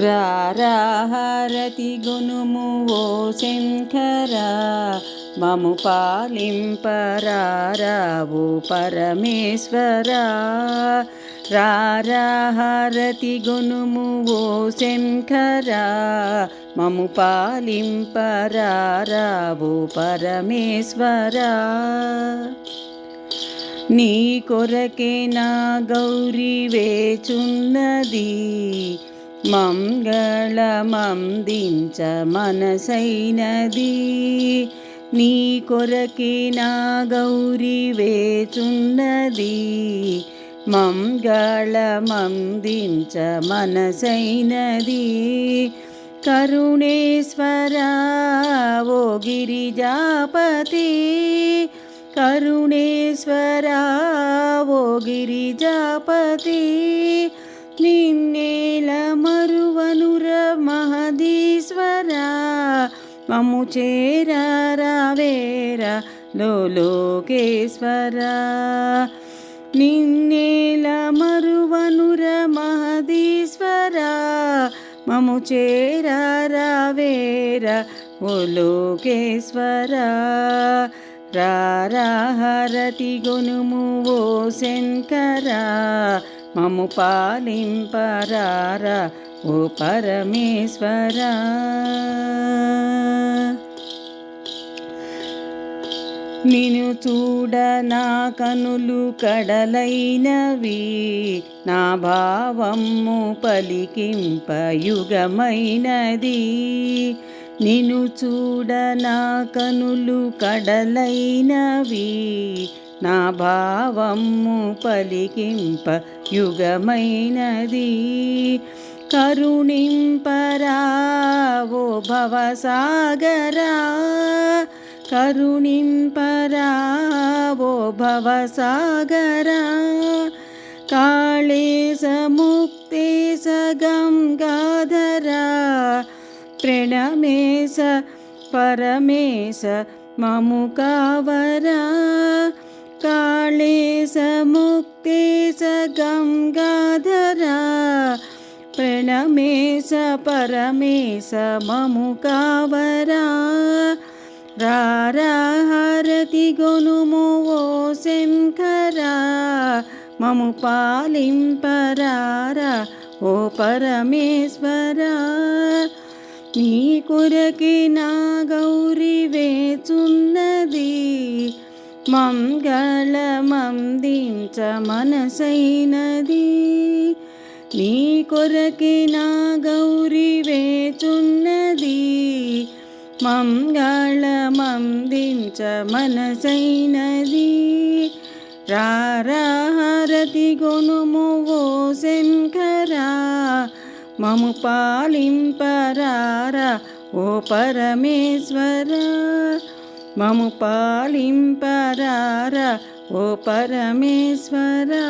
రారాహారతి గునుము ఓ శంకరా మము పాలింపరారావు పరమేశ్వరా. రారాహారతి గునుము ఓ శంకరా మము పాలింపరారావు పరమేశ్వరా. నీ కొరకే నా గౌరీ వేచున్నది మంగళమందించ మనసైనది. నీ కొరకే నా గౌరీ వేచున్నది. మంగళమందించ మనసైనది. కరుణేశ్వర ఓ గిరిజాపతి. కరుణేశ్వరా ఓ గిరిజా మమ్ము చేరావేర లోకేశ్వరా నిన్నేల మరువనుర మహదీశ్వరా. మము చేరావేర ఓ లోకేశ్వరా. రారాహరతి గొనుము ఓ శంకరా. మము పాలింపరారా ఓ పరమేశ్వర. నిను చూడ నా కనులు కడలైనవి నా భావము పలికింప యుగమైనది నిను చూడ నా కనులు కడలైనవి నా భావము పలికింప యుగమైనది కరుణింపరావో భవసాగరా కరుణింపరావో భవసాగరా కాళేశ ముక్తేశ గంగాధరా ప్రణమేశ పరమేశ మము కావరా కాళేశ ప్రణమేశ పరమేశ మము కావరా. రారాహారతి గొనుము ఓ శంకరా. మము పాలింపరారా ఓ పరమేశ్వరా. నీ కొరకి నా గౌరి వేచున్నది. మంగళమందించ మనసైనది. నీ కొరకి నా గౌరి వేచున్నది మంగళమందించ మనసైనది. రారాహారతి గొనుము ఓ శంకరా మము పాలింపరారా ఓ పరమేశ్వర. మము పాలింపరారా ఓ పరమేశ్వరా.